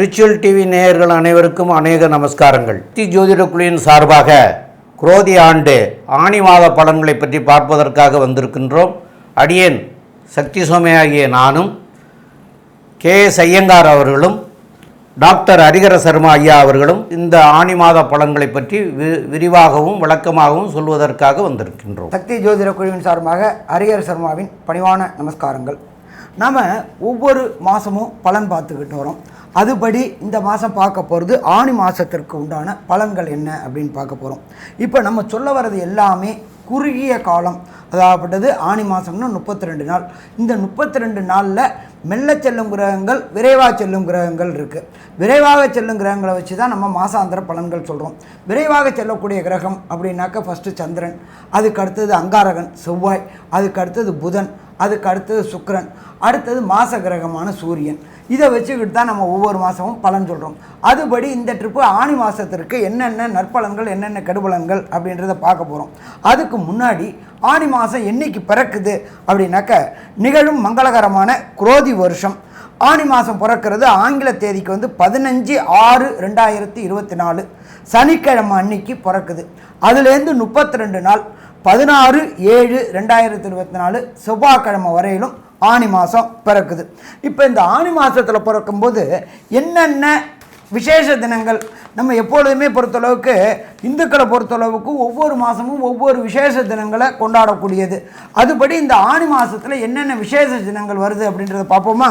Ritual TV நேயர்கள் அனைவருக்கும் அநேக நமஸ்காரங்கள். தி ஜோதிட குழுவின் சார்பாக குரோதி ஆண்டு ஆணி மாத பலன்களை பற்றி பார்ப்பதற்காக வந்திருக்கின்றோம். அடியேன் சக்தி சோமையாகிய நானும் கே எஸ் ஐயங்கார் அவர்களும் டாக்டர் ஹரிகர சர்மா ஐயா அவர்களும் இந்த ஆணி மாத பலன்களை பற்றி வி- விரிவாகவும் விளக்கமாகவும் சொல்வதற்காக வந்திருக்கின்றோம். சக்தி ஜோதிட குழுவின் சார்பாக ஹரிகர சர்மாவின் பணிவான நமஸ்காரங்கள். நாம் ஒவ்வொரு மாதமும் பலன் பார்த்துக்கிட்டு வரோம். அதுபடி இந்த மாதம் பார்க்க போகிறது ஆணி மாதத்திற்கு உண்டான பலன்கள் என்ன அப்படின்னு பார்க்க போகிறோம் இப்போ நம்ம சொல்ல வர்றது எல்லாமே குறுகிய காலம். அதாகப்பட்டது ஆணி மாதம்னா முப்பத்தி ரெண்டு நாள். இந்த முப்பத்தி ரெண்டு நாளில் மெல்ல செல்லும் கிரகங்கள் விரைவாக செல்லும் கிரகங்கள் இருக்குது விரைவாக செல்லும் கிரகங்களை வச்சு தான் நம்ம மாசாந்திர பலன்கள் சொல்கிறோம் விரைவாக செல்லக்கூடிய கிரகம் அப்படின்னாக்க ஃபஸ்ட்டு சந்திரன் அதுக்கு அடுத்தது அங்காரகன் செவ்வாய் அதுக்கு அடுத்தது புதன் அதுக்கு அடுத்தது சுக்கிரன். அடுத்தது மாச கிரகமான சூரியன். இதை வச்சுக்கிட்டு தான் நம்ம ஒவ்வொரு மாதமும் பலன் சொல்கிறோம் அதுபடி இந்த ட்ரிப்பு ஆணி மாதத்திற்கு என்னென்ன நற்பலன்கள் என்னென்ன கெடுபலன்கள் அப்படின்றத பார்க்க போகிறோம் அதுக்கு முன்னாடி ஆணி மாதம் என்னைக்கு பிறக்குது அப்படின்னாக்க நிகழும் மங்களகரமான குரோதி வருஷம். ஆணி மாதம் பிறக்கிறது ஆங்கில தேதிக்கு வந்து பதினஞ்சு ஆறு ரெண்டாயிரத்தி இருபத்தி நாலு. சனிக்கிழமை அன்னைக்கு பிறக்குது. அதுலேருந்து முப்பத்தி ரெண்டு நாள் பதினாறு ஏழு ரெண்டாயிரத்தி இருபத்தி நாலு செவ்வாய்க்கிழமை வரையிலும் ஆணி மாதம் பிறக்குது. இப்போ இந்த ஆணி மாதத்தில் பிறக்கும்போது என்னென்ன விசேஷ தினங்கள்? நம்ம எப்பொழுதுமே பொறுத்தளவுக்கு இந்துக்களை பொறுத்தளவுக்கு ஒவ்வொரு மாதமும் ஒவ்வொரு விசேஷ தினங்களை கொண்டாடக்கூடியது. அதுபடி இந்த ஆணி மாதத்தில் என்னென்ன விசேஷ தினங்கள் வருது அப்படின்றத பார்ப்போமா?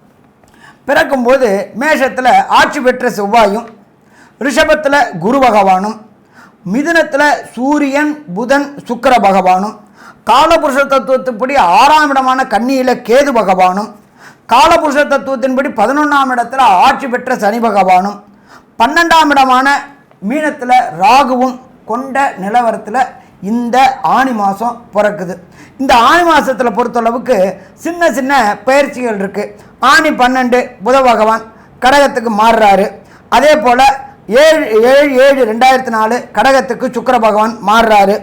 பிறக்கும்போது மேஷத்தில் ஆட்சி பெற்ற செவ்வாயும் ரிஷபத்தில் குரு பகவானும் மிதுனத்தில் சூரியன் புதன் சுக்கர பகவானும் காலபுருஷ தத்துவத்தின்படி ஆறாம் இடமான கன்னியில் கேது பகவானும் காலபுருஷ தத்துவத்தின்படி பதினொன்றாம் இடத்துல ஆட்சி பெற்ற சனி பகவானும் பன்னெண்டாம் இடமான மீனத்தில் ராகுவும் கொண்ட நிலவரத்தில் இந்த ஆணி மாதம் பிறக்குது. இந்த ஆணி மாதத்தில் பொறுத்தளவுக்கு சின்ன சின்ன பயிற்சிகள் இருக்குது ஆணி பன்னெண்டு புத பகவான் கடகத்துக்கு மாறுறாரு. அதே போல் ஏழு ஏழு ஏழு ரெண்டாயிரத்தி நாலு கடகத்துக்கு சுக்கிர பகவான் மாறுறாரு.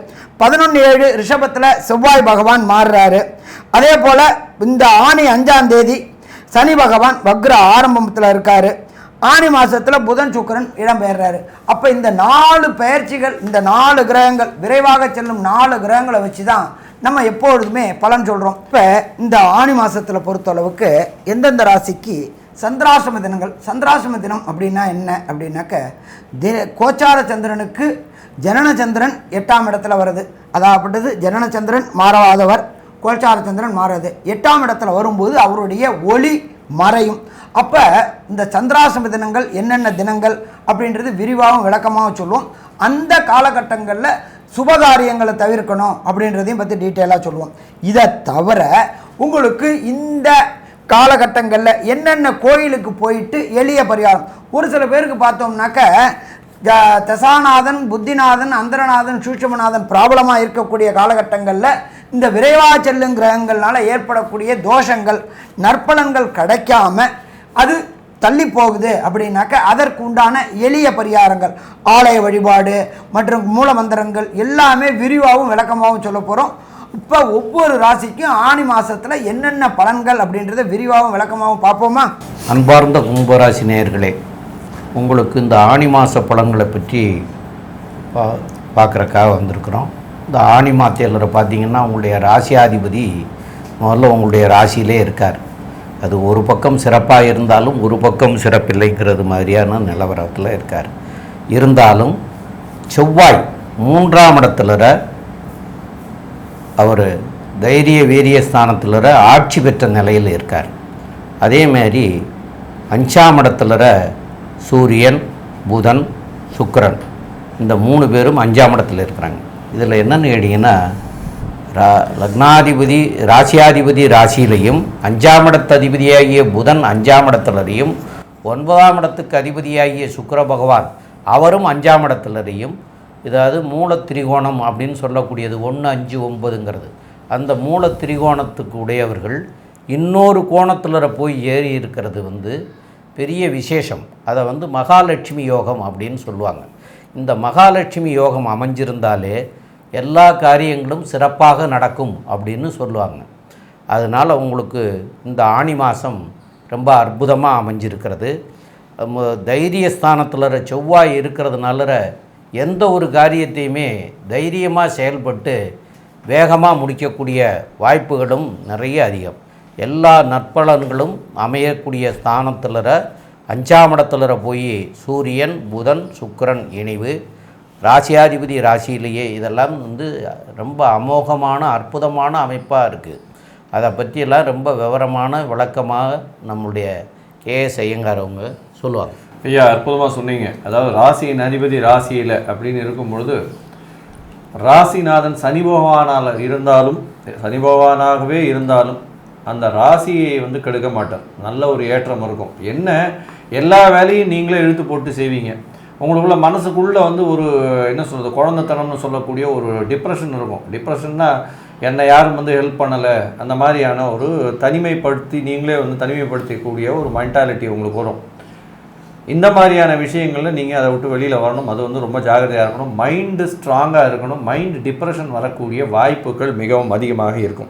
பதினொன்று ஏழு ரிஷபத்தில் செவ்வாய் பகவான் மாறுறாரு. அதே போல் இந்த ஆணி அஞ்சாம் தேதி சனி பகவான் வக்ர ஆரம்பத்தில் இருக்கார். ஆணி மாதத்தில் புதன் சுக்கரன் இடம்பெயர்றாரு. அப்போ இந்த நாலு பெயர்ச்சிகள் இந்த நாலு கிரகங்கள் விரைவாக செல்லும் நாலு கிரகங்களை வச்சு தான் நம்ம எப்பொழுதுமே பலன் சொல்கிறோம் இப்போ இந்த ஆணி மாதத்தில் பொறுத்தளவுக்கு எந்தெந்த ராசிக்கு சந்திராசிரம தினங்கள் சந்திராசிரம தினம் அப்படின்னா என்ன? அப்படின்னாக்க தி கோச்சார சந்திரனுக்கு ஜனனச்சந்திரன் எட்டாம் இடத்துல வருது அதாகப்பட்டது ஜனனச்சந்திரன் மாறாதவர் கோச்சார சந்திரன் மாறாது. எட்டாம் இடத்துல வரும்போது அவருடைய ஒளி மறையும். அப்போ இந்த சந்திராசிரம தினங்கள் என்னென்ன தினங்கள் அப்படின்றது விரிவாகவும் விளக்கமாகவும் சொல்லுவோம். அந்த காலகட்டங்களில் சுபகாரியங்களை தவிர்க்கணும் அப்படின்றதையும் பற்றி டீட்டெயிலாக சொல்லுவோம். இதை தவிர உங்களுக்கு இந்த காலகட்டங்களில் என்னென்ன கோயிலுக்கு போயிட்டு எளிய பரிகாரம். ஒரு சில பேருக்கு பார்த்தோம்னாக்க தசாநாதன் புத்திநாதன் அந்தரநாதன் சூட்சமநாதன் ப்ராப்ளமாக இருக்கக்கூடிய காலகட்டங்களில் இந்த விரைவாக செல்லும் கிரகங்கள்னால ஏற்படக்கூடிய தோஷங்கள் நற்பலன்கள் கிடைக்காம அது தள்ளி போகுது அப்படின்னாக்க அதற்கு உண்டான எளிய பரிகாரங்கள். ஆலய வழிபாடு மற்றும் மூலமந்திரங்கள் எல்லாமே விரிவாகவும் விளக்கமாகவும் சொல்ல போகிறோம் இப்போ ஒவ்வொரு ராசிக்கும் ஆணி மாதத்தில் என்னென்ன பலன்கள் அப்படின்றத விரிவாகவும் விளக்கமாகவும் பார்ப்போமா? அன்பார்ந்த கும்பராசி நேயர்களே உங்களுக்கு இந்த ஆணி மாத பலன்களை பற்றி பா பார்க்குறக்காக வந்திருக்கிறோம். இந்த ஆணி மாதத்தில் பார்த்தீங்கன்னா உங்களுடைய ராசியாதிபதி முதல்ல உங்களுடைய ராசியிலே இருக்கார். அது ஒரு பக்கம் சிறப்பாக இருந்தாலும் ஒரு பக்கம் சிறப்பில்லைங்கிறது மாதிரியான நிலவரத்தில் இருக்கார். இருந்தாலும் செவ்வாய் மூன்றாம் இடத்துல அவர் தைரிய வீரிய ஸ்தானத்தில் ஆட்சி பெற்ற நிலையில் இருக்கார். அதேமாரி அஞ்சாம் இடத்துல சூரியன் புதன் சுக்கரன். இந்த மூணு பேரும் அஞ்சாம் இடத்துல இருக்கிறாங்க. இதில் என்னென்னு கேட்டிங்கன்னா ரா லக்னாதிபதி ராசியாதிபதி ராசியிலையும் அஞ்சாம் இடத்து அதிபதியாகிய புதன் அஞ்சாம் இடத்துலரையும் ஒன்பதாம் இடத்துக்கு அதிபதியாகிய சுக்கர பகவான் அவரும் அஞ்சாம் இடத்துலரையும் இதாவது மூல திரிகோணம் அப்படின்னு சொல்லக்கூடியது ஒன்று அஞ்சு ஒன்பதுங்கிறது. அந்த மூல திரிகோணத்துக்கு உடையவர்கள் இன்னொரு கோணத்தில் போய் ஏறி இருக்கிறது வந்து பெரிய விசேஷம். அதை வந்து மகாலட்சுமி யோகம் அப்படின்னு சொல்லுவாங்க. இந்த மகாலட்சுமி யோகம் அமைஞ்சிருந்தாலே எல்லா காரியங்களும் சிறப்பாக நடக்கும் அப்படின்னு சொல்லுவாங்க. அதனால் உங்களுக்கு இந்த ஆணி மாதம் ரொம்ப அற்புதமாக அமைஞ்சிருக்கிறது. தைரியஸ்தானத்தில் செவ்வாய் இருக்கிறதுனால எந்த ஒரு காரியத்தையுமே தைரியமாக செயல்பட்டு வேகமாக முடிக்கக்கூடிய வாய்ப்புகளும் நிறைய அதிகம். எல்லா நற்பலன்களும் அமையக்கூடிய ஸ்தானத்தில் அஞ்சாம் இடத்துல போய் சூரியன் புதன் சுக்கரன் இணைவு. ராசியாதிபதி ராசியிலேயே இதெல்லாம் வந்து ரொம்ப அமோகமான அற்புதமான அமைப்பாக இருக்குது அதை பற்றியெல்லாம் ரொம்ப விவரமான விளக்கமாக நம்முடைய கேஎஸ் ஐயங்கார் அவங்க சொல்லுவாங்க. ஐயா அற்புதமாக சொன்னீங்க. அதாவது ராசியின் அதிபதி ராசியில் அப்படின்னு இருக்கும் பொழுது ராசிநாதன் சனி பகவானால் இருந்தாலும் சனி பகவானாகவே இருந்தாலும் அந்த ராசியை வந்து கெடுக்க மாட்டார். நல்ல ஒரு ஏற்றம் இருக்கும். என்ன? எல்லா வேலையும் நீங்களே இழுத்து போட்டு செய்வீங்க. உங்களுக்குள்ள மனசுக்குள்ளே வந்து ஒரு என்ன சொல்கிறது குழந்தைத்தனம்னு சொல்லக்கூடிய ஒரு டிப்ரெஷன் இருக்கும். டிப்ரெஷன்னா என்னை யாரும் வந்து ஹெல்ப் பண்ணலை. அந்த மாதிரியான ஒரு தனிமைப்படுத்தி நீங்களே வந்து தனிமைப்படுத்தக்கூடிய ஒரு மென்டாலிட்டி உங்களுக்கு வரும். இந்த மாதிரியான விஷயங்களில் நீங்கள் அதை விட்டு வெளியில் வரணும். அது வந்து ரொம்ப ஜாகிரதையாக இருக்கணும். மைண்டு ஸ்ட்ராங்காக இருக்கணும். மைண்டு டிப்ரெஷன் வரக்கூடிய வாய்ப்புகள் மிகவும் அதிகமாக இருக்கும்.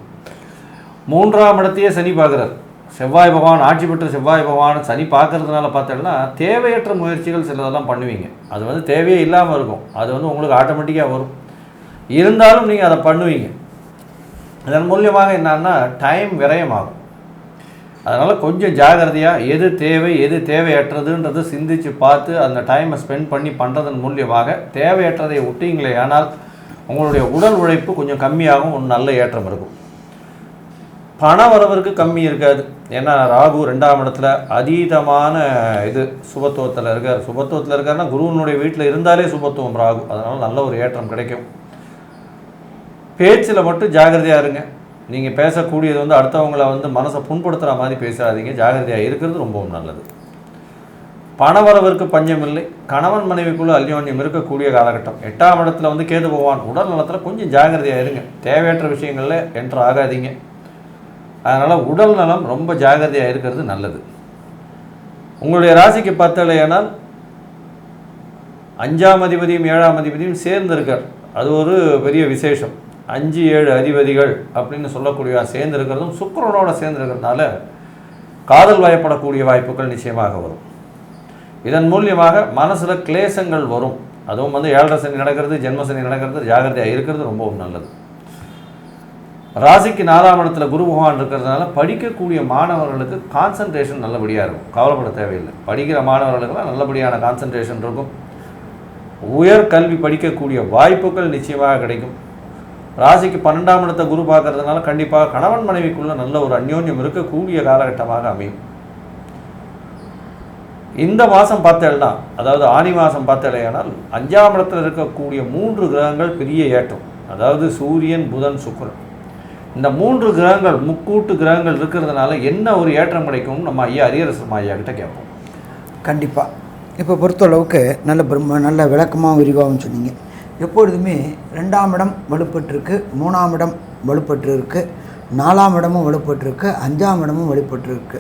மூன்றாம் இடத்தையே சனி பார்க்குறார். செவ்வாய் பகவான் ஆட்சி பெற்ற செவ்வாய் பகவான் சனி பார்க்கறதுனால பார்த்தோம்னா தேவையற்ற முயற்சிகள் சிலதெல்லாம் பண்ணுவீங்க. அது வந்து தேவையே இல்லாமல் இருக்கும். அது வந்து உங்களுக்கு ஆட்டோமேட்டிக்காக வரும். இருந்தாலும் நீங்கள் அதை பண்ணுவீங்க. இதன் மூலியமாக என்னன்னா டைம் விரயமாகும். அதனால் கொஞ்சம் ஜாகிரதையாக எது தேவை எது தேவையற்றதுன்றது சிந்திச்சு பார்த்து அந்த டைமை ஸ்பெண்ட் பண்ணி பண்ணுறதன் மூலியமாக தேவையற்றதை விட்டீங்களே ஆனால் உங்களுடைய உடல் உழைப்பு கொஞ்சம் கம்மியாகும் ஒரு நல்ல ஏற்றம் இருக்கும். பண வரவருக்கு கம்மி இருக்காது. ஏன்னா ராகு ரெண்டாம் இடத்துல அதீதமான இது சுபத்துவத்தில் இருக்கார். சுபத்துவத்தில் இருக்காருன்னா குருவனுடைய வீட்டில் இருந்தாலே சுபத்துவம் ராகு. அதனால் நல்ல ஒரு ஏற்றம் கிடைக்கும். பேச்சில் மட்டும் ஜாகிரதையாக இருங்க. நீங்கள் பேசக்கூடியது வந்து அடுத்தவங்கள வந்து மனசை புண்படுத்துகிற மாதிரி பேசாதீங்க. ஜாகிரதையாக இருக்கிறது ரொம்பவும் நல்லது. பணவரவிற்கு பஞ்சம் இல்லை. கணவன் மனைவிக்குள்ளே அல்யோன்யம் இருக்கக்கூடிய காலகட்டம். எட்டாம் இடத்துல வந்து கேது பகவான் உடல் நலத்தில் கொஞ்சம் ஜாகிரதையாக இருங்க. தேவையற்ற விஷயங்களில் என்ட்ரு ஆகாதீங்க. அதனால் உடல் நலம் ரொம்ப ஜாகிரதையாக இருக்கிறது நல்லது. உங்களுடைய ராசிக்கு பத்தலையானால் அஞ்சாம் அதிபதியும் ஏழாம் அதிபதியும் சேர்ந்திருக்கார் அது ஒரு பெரிய விசேஷம். அஞ்சு ஏழு அதிபதிகள் அப்படின்னு சொல்லக்கூடிய சேர்ந்திருக்கிறதும் சுக்கரனோட சேர்ந்திருக்கிறதுனால சேர்ந்து இருக்கிறதுனால காதல் வயப்படக்கூடிய வாய்ப்புகள் நிச்சயமாக வரும். இதன் மூலியமாக மனசில் கிளேசங்கள் வரும். அதுவும் வந்து ஏழரை சனி நடக்கிறது ஜென்ம சனி நடக்கிறது ஜாகிரதையாக இருக்கிறது ரொம்பவும் நல்லது. ராசிக்கு நாலாம் இடத்துல குரு பகவான் இருக்கிறதுனால படிக்கக்கூடிய மாணவர்களுக்கு கான்சன்ட்ரேஷன் நல்லபடியாக இருக்கும். கவலைப்பட தேவையில்லை. படிக்கிற மாணவர்களுக்கெல்லாம் நல்லபடியான கான்சன்ட்ரேஷன் இருக்கும். உயர் கல்வி படிக்கக்கூடிய வாய்ப்புகள் நிச்சயமாக கிடைக்கும். ராசிக்கு பன்னெண்டாம் இடத்த குரு பார்க்கறதுனால கண்டிப்பாக கணவன் மனைவிக்குள்ள நல்ல ஒரு அந்யோன்யம் இருக்கக்கூடிய காலகட்டமாக அமையும். இந்த மாதம் பார்த்தேன்னா அதாவது ஆனி மாதம் பார்த்தேனால் அஞ்சாம் இடத்தில் இருக்கக்கூடிய மூன்று கிரகங்கள் பெரிய ஏற்றம். அதாவது சூரியன் புதன் சுக்கரன். இந்த மூன்று கிரகங்கள் முக்கூட்டு கிரகங்கள் இருக்கிறதுனால என்ன ஒரு ஏற்றம் கிடைக்கும்னு நம்ம ஐயா அரியரசம் ஐயா கிட்ட கேட்போம். கண்டிப்பாக இப்போ பொறுத்தளவுக்கு நல்ல பிரம்ம நல்ல விளக்கமாகவும் விரிவாகவும் சொன்னீங்க. எப்பொழுதுமே ரெண்டாம் இடம் வலுப்பட்டிருக்கு மூணாம் இடம் வலுப்பட்டிருக்கு நாலாம் இடமும் வலுப்பட்டிருக்கு அஞ்சாம் இடமும் வலுப்பட்டிருக்கு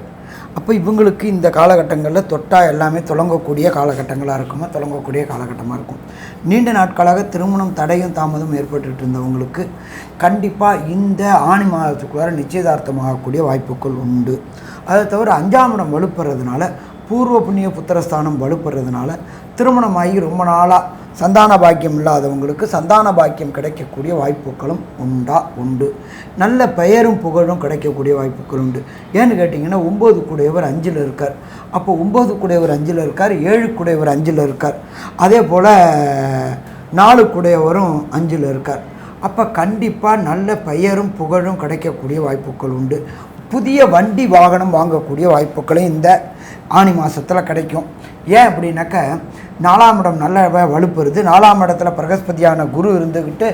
அப்போ இவங்களுக்கு இந்த காலகட்டங்களில் தொட்டா எல்லாமே தொடங்கக்கூடிய காலகட்டங்களாக இருக்குமா? தொடங்கக்கூடிய காலகட்டமாக இருக்கும். நீண்ட நாட்களாக திருமணம் தடையும் தாமதம் ஏற்பட்டு இருந்தவங்களுக்கு கண்டிப்பாக இந்த ஆணி மாதத்துக்குள்ளார நிச்சயதார்த்தமாகக்கூடிய வாய்ப்புகள் உண்டு. அதை தவிர அஞ்சாம் இடம் வலுப்படுறதுனால பூர்வ புண்ணிய புத்திரஸ்தானம் வலுப்படுறதுனால திருமணமாகி ரொம்ப நாளாக சந்தான பாக்கியம் இல்லாதவங்களுக்கு சந்தான பாக்கியம் கிடைக்கக்கூடிய வாய்ப்புகளும் உண்டா? உண்டு. நல்ல பெயரும் புகழும் கிடைக்கக்கூடிய வாய்ப்புகள் உண்டு. ஏன்னு கேட்டிங்கன்னா ஒம்பது குடையவர் அஞ்சில் இருக்கார். அப்போ ஒம்பது குடையவர் அஞ்சில் இருக்கார் ஏழு குடையவர் அஞ்சில் இருக்கார். அதே போல் நாலு குடையவரும் அஞ்சில் இருக்கார். அப்போ கண்டிப்பாக நல்ல பெயரும் புகழும் கிடைக்கக்கூடிய வாய்ப்புகள் உண்டு. புதிய வண்டி வாகனம் வாங்கக்கூடிய வாய்ப்புகளும் இந்த ஆனி மாதத்தில் கிடைக்கும். ஏன் அப்படின்னாக்க நாலாம் இடம் நல்ல வலுப்பெறுது. நாலாம் இடத்துல பிரகஸ்பதியான குரு இருந்துக்கிட்டு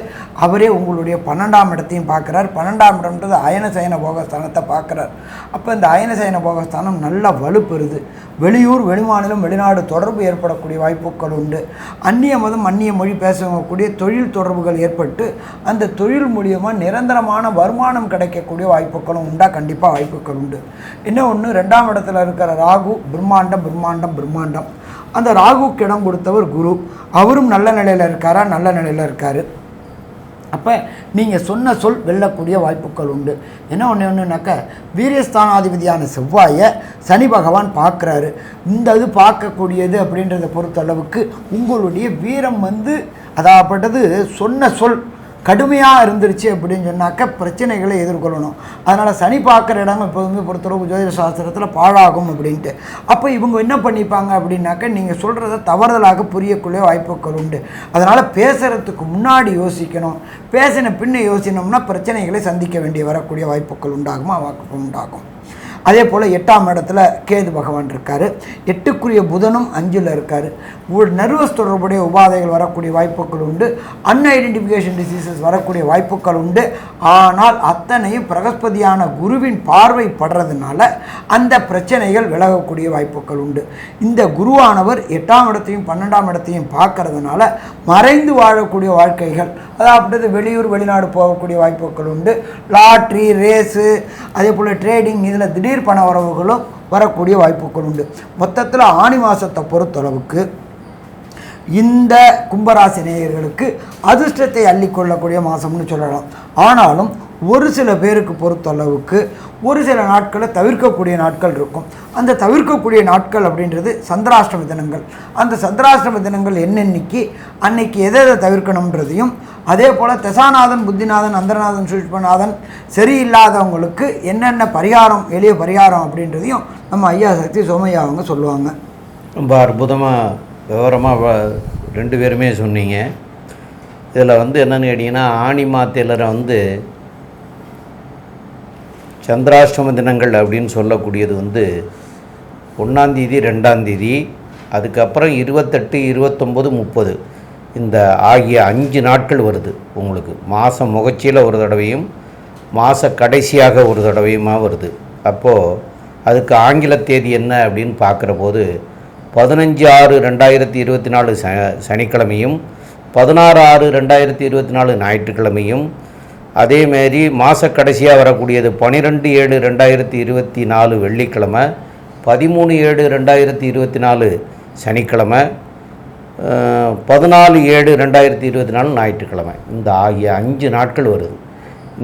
அவரே உங்களுடைய பன்னெண்டாம் இடத்தையும் பார்க்குறார். பன்னெண்டாம் இடம்ன்றது அயனசயன போகஸ்தானத்தை பார்க்குறார். அப்போ இந்த அயனசயன போகஸ்தானம் நல்லா வலுப்பெறுது. வெளியூர் வெளிமாநிலம் வெளிநாடு தொடர்பு ஏற்படக்கூடிய வாய்ப்புகள் உண்டு. அந்நிய மதம் அந்நிய மொழி பேசக்கூடிய தொழில் தொடர்புகள் ஏற்பட்டு அந்த தொழில் மூலியமாக நிரந்தரமான வருமானம் கிடைக்கக்கூடிய வாய்ப்புகளும் உண்டா? கண்டிப்பாக வாய்ப்புகள் உண்டு. இன்னும் ஒன்று ரெண்டாம் இடத்துல இருக்கிற ராகு ராகு பிரம்மாண்டம் பிரம்மாண்டம் பிரம்மாண்டம். அந்த ராகுக்கு இடம் கொடுத்தவர் குரு. அவரும் நல்ல நிலையில் இருக்காரா? நல்ல நிலையில் இருக்கார். அப்போ நீங்கள் சொன்ன சொல் வெல்லக்கூடிய வாய்ப்புகள் உண்டு. என்ன ஒன்று ஒன்றுனாக்க வீரியஸ்தானாதிபதியான செவ்வாயை சனி பகவான் பார்க்குறாரு. இந்த இது பார்க்கக்கூடியது அப்படின்றத பொறுத்தளவுக்கு உங்களுடைய வீரம் வந்து அதாகப்பட்டது சொன்ன சொல். கடுமையாக இருந்துருச்சு அப்படின்னு சொன்னாக்க பிரச்சனைகளை எதிர்கொள்ளணும். அதனால் சனி பார்க்குற இடம் எப்போதுமே பொறுத்தளவுக்கு ஜோதிட சாஸ்திரத்தில் பாழாகும் அப்படின்ட்டு. அப்போ இவங்க என்ன பண்ணிப்பாங்க அப்படின்னாக்க நீங்கள் சொல்கிறத தவறுதலாக புரியக்கூடிய வாய்ப்புகள் உண்டு. அதனால் பேசுகிறதுக்கு முன்னாடி யோசிக்கணும். பேசின பின்ன யோசினோம்னா பிரச்சனைகளை சந்திக்க வேண்டிய வரக்கூடிய வாய்ப்புகள் உண்டாகுமா? வாய்ப்பு உண்டாகும். அதே போல் எட்டாம் இடத்துல கேது பகவான் இருக்கார். எட்டுக்குரிய புதனும் அஞ்சில் இருக்கார். ஒரு நர்வஸ் தொடர்புடைய உபாதைகள் வரக்கூடிய வாய்ப்புகள் உண்டு. அன்ஐடென்டிஃபிகேஷன் டிசீசஸ் வரக்கூடிய வாய்ப்புகள் உண்டு. ஆனால் அத்தனையும் பிரகஸ்பதியான குருவின் பார்வை படுறதுனால அந்த பிரச்சனைகள் விலகக்கூடிய வாய்ப்புகள் உண்டு. இந்த குருவானவர் எட்டாம் இடத்தையும் பன்னெண்டாம் இடத்தையும் பார்க்கறதுனால மறைந்து வாழக்கூடிய வாழ்க்கைகள் அதாவது வெளியூர் வெளிநாடு போகக்கூடிய வாய்ப்புகள் உண்டு. லாட்ரி ரேஸு அதே போல் ட்ரேடிங் இதில் திடீர் பண வரவுகளும் வரக்கூடிய வாய்ப்புகள் உண்டு. மொத்தத்தில் ஆணி மாதத்தை பொறுத்தளவுக்கு இந்த கும்பராசி நேயர்களுக்கு அதிர்ஷ்டத்தை அள்ளிக்கொள்ளக்கூடிய மாதம்னு சொல்லலாம். ஆனாலும் ஒரு சில பேருக்கு பொறுத்தளவுக்கு ஒரு சில நாட்களை தவிர்க்கக்கூடிய நாட்கள் இருக்கும். அந்த தவிர்க்கக்கூடிய நாட்கள் அப்படின்றது சந்திராஷ்டம தினங்கள். அந்த சந்திராஷ்டம தினங்கள் என்னென்னைக்கு அன்னைக்கு எதை எதை தவிர்க்கணுன்றதையும் அதே போல் தசாநாதன் புத்திநாதன் அந்தரநாதன் சூஷ்மநாதன் சரியில்லாதவங்களுக்கு என்னென்ன பரிகாரம் எளிய பரிகாரம் அப்படின்றதையும் நம்ம ஐயா சக்தி சோமையா அவங்க சொல்லுவாங்க. ரொம்ப அற்புதமாக விவரமாக ரெண்டு பேருமே சொன்னீங்க. இதில் வந்து என்னென்னு கேட்டிங்கன்னா ஆணி மாத்திலரை வந்து சந்திராஷ்டம தினங்கள் அப்படின்னு சொல்லக்கூடியது வந்து ஒன்றாந்தேதி ரெண்டாந்தேதி அதுக்கப்புறம் இருபத்தெட்டு இருபத்தொம்பது முப்பது. இந்த ஆகிய அஞ்சு நாட்கள் வருது உங்களுக்கு. மாதம் முகச்சியில் ஒரு தடவையும் மாத கடைசியாக ஒரு தடவையுமா வருது. அப்போது அதுக்கு ஆங்கில தேதி என்ன அப்படின்னு பார்க்குற போது பதினஞ்சு ஆறு ரெண்டாயிரத்தி இருபத்தி நாலு ச சனிக்கிழமையும் பதினாறு ஆறு ரெண்டாயிரத்தி இருபத்தி நாலு ஞாயிற்றுக்கிழமையும் அதேமாரி மாத கடைசியாக வரக்கூடியது பன்னிரெண்டு ஏழு ரெண்டாயிரத்தி இருபத்தி நாலு வெள்ளிக்கிழமை பதிமூணு ஏழு ரெண்டாயிரத்தி இருபத்தி நாலு சனிக்கிழமை பதினாலு ஏழு ரெண்டாயிரத்தி இருபத்தி நாலு ஞாயிற்றுக்கிழமை. இந்த ஆகிய அஞ்சு நாட்கள் வருது.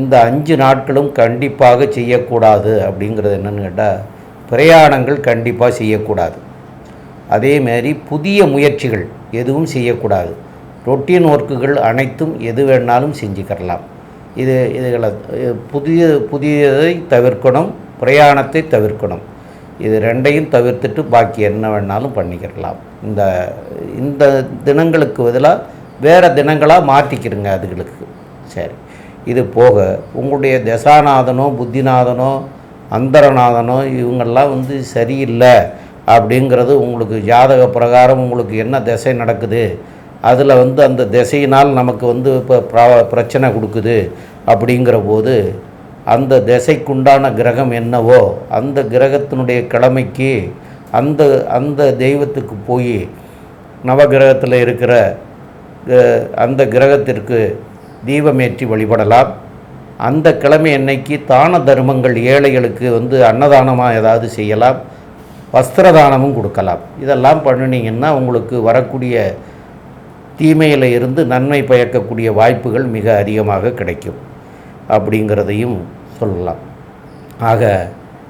இந்த அஞ்சு நாட்களும் கண்டிப்பாக செய்யக்கூடாது அப்படிங்கிறது என்னென்னு கேட்டால் பிரயாணங்கள் கண்டிப்பாக செய்யக்கூடாது. அதேமாரி புதிய முயற்சிகள் எதுவும் செய்யக்கூடாது. ரொட்டீன் ஒர்க்குகள் அனைத்தும் எது வேணாலும் செஞ்சுக்கரலாம். இது இதுகளை புதிய புதியதை தவிர்க்கணும் பிரயாணத்தை தவிர்க்கணும். இது ரெண்டையும் தவிர்த்துட்டு பாக்கி என்ன வேணாலும் பண்ணிக்கிறலாம் இந்த இந்த தினங்களுக்கு பதிலாக வேறு தினங்களாக மாற்றிக்கிறங்க அதுகளுக்கு. சரி. இது போக உங்களுடைய தசாநாதனோ புத்திநாதனோ அந்தரநாதனோ இவங்கெல்லாம் வந்து சரியில்லை அப்படிங்கிறது உங்களுக்கு ஜாதக பிரகாரம் உங்களுக்கு என்ன திசை நடக்குது? அதில் வந்து அந்த திசையினால் நமக்கு வந்து இப்போ ப்ர- பிரச்சனை கொடுக்குது அப்படிங்கிற போது அந்த திசைக்குண்டான கிரகம் என்னவோ அந்த கிரகத்தினுடைய கிழமைக்கு அந்த அந்த தெய்வத்துக்கு போய் நவகிரகத்தில் இருக்கிற அந்த கிரகத்திற்கு தீபமேற்றி வழிபடலாம். அந்த கிழமை அன்னைக்கு தான தர்மங்கள் ஏழைகளுக்கு வந்து அன்னதானமாக ஏதாவது செய்யலாம். வஸ்திரதானமும் கொடுக்கலாம். இதெல்லாம் பண்ணினீங்கன்னா உங்களுக்கு வரக்கூடிய தீமையில் இருந்து நன்மை பயக்கக்கூடிய வாய்ப்புகள் மிக அதிகமாக கிடைக்கும் அப்படிங்கிறதையும் சொல்லலாம். ஆக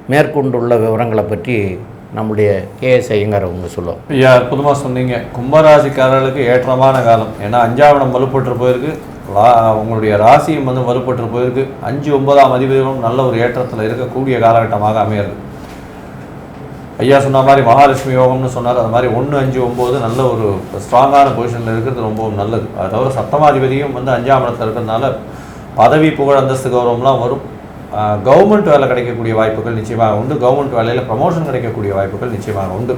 மேற்கொண்டுள்ள விவரங்களை பற்றி நம்முடைய கேஎஸ் ஐயங்கார் அவங்க சொல்லுவோம் ஐயா அற்புதமாக சொன்னீங்க. கும்பராசிக்காரர்களுக்கு ஏற்றமான காலம். ஏன்னா அஞ்சாவிடம் வலுப்பட்டு போயிருக்கு. ரா- உங்களுடைய ராசியும் வந்து வலுப்பட்டு போயிருக்கு. அஞ்சு ஒன்பதாம் அதிபதிகளும் நல்ல ஒரு ஏற்றத்தில் இருக்கக்கூடிய காலகட்டமாக அமையிறது. ஐயா சொன்ன மாதிரி மகாலட்சுமி யோகம்னு சொன்னார். அது மாதிரி ஒன்று அஞ்சு ஒம்பது நல்ல ஒரு ஸ்ட்ராங்கான பொசிஷனில் இருக்கிறது ரொம்பவும் நல்லது. அது தவிர சப்தமாதிபதியும் வந்து அஞ்சாம் இடத்துல இருக்கிறதுனால பதவி புகழ் அந்தஸ்து கௌரவம்லாம் வரும். கவர்மெண்ட் வேலை கிடைக்கக்கூடிய வாய்ப்புகள் நிச்சயமாக உண்டு. கவர்மெண்ட் வேலையில் ப்ரமோஷன் கிடைக்கக்கூடிய வாய்ப்புகள் நிச்சயமாக உண்டு.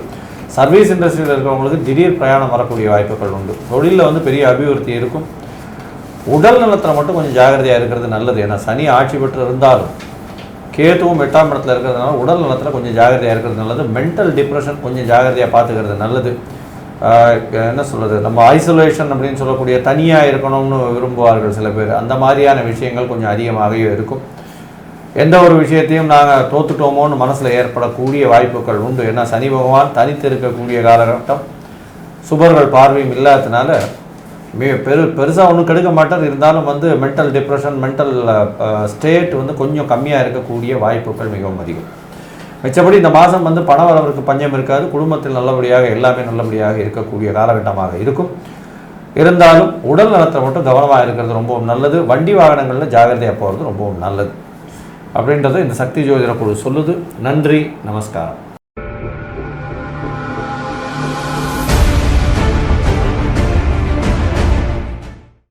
சர்வீஸ் இண்டஸ்ட்ரியில் இருக்கிறவங்களுக்கு திடீர் பிரயாணம் வரக்கூடிய வாய்ப்புகள் உண்டு. தொழிலில் வந்து பெரிய அபிவிருத்தி இருக்கும். உடல் நலத்தில் மட்டும் கொஞ்சம் ஜாகிரதையாக இருக்கிறது நல்லது. ஏன்னா சனி ஆட்சி பெற்று இருந்தாலும் கேதுவும் எட்டாம் இடத்துல இருக்கிறதுனால உடல் நலத்தில் கொஞ்சம் ஜாகிரதையாக இருக்கிறது நல்லது. மென்டல் டிப்ரெஷன் கொஞ்சம் ஜாகிரதையாக பார்த்துக்கிறது நல்லது. என்ன சொல்கிறது நம்ம ஐசோலேஷன் அப்படின்னு சொல்லக்கூடிய தனியாக இருக்கணும்னு விரும்புவார்கள் சில பேர். அந்த மாதிரியான விஷயங்கள் கொஞ்சம் அதிகமாகவே இருக்கும். எந்த ஒரு விஷயத்தையும் நாங்கள் தோத்துட்டோமோன்னு மனசில் ஏற்படக்கூடிய வாய்ப்புகள் உண்டு. ஏன்னா சனி பகவான் தனித்து இருக்கக்கூடிய காலகட்டம். சுபர்கள் பார்வையும் இல்லாததுனால மிக பெரு பெருசாக ஒன்றும் கெடுக்க மாட்டார். இருந்தாலும் வந்து மென்டல் டிப்ரெஷன் மென்டல் ஸ்டேட் வந்து கொஞ்சம் கம்மியாக இருக்கக்கூடிய வாய்ப்புகள் மிகவும் அதிகம். மிச்சபடி இந்த மாதம் வந்து பண வரவருக்கு பஞ்சம் இருக்காது. குடும்பத்தில் நல்லபடியாக எல்லாமே நல்லபடியாக இருக்கக்கூடிய காலகட்டமாக இருக்கும். இருந்தாலும் உடல் நலத்தில் மட்டும் கவனமாக இருக்கிறது ரொம்பவும் நல்லது. வண்டி வாகனங்களில் ஜாகிரதையாக போகிறது ரொம்பவும் நல்லது. அப்படின்றத இந்த சக்தி ஜோதிட குழு சொல்லுது. நன்றி. நமஸ்காரம்.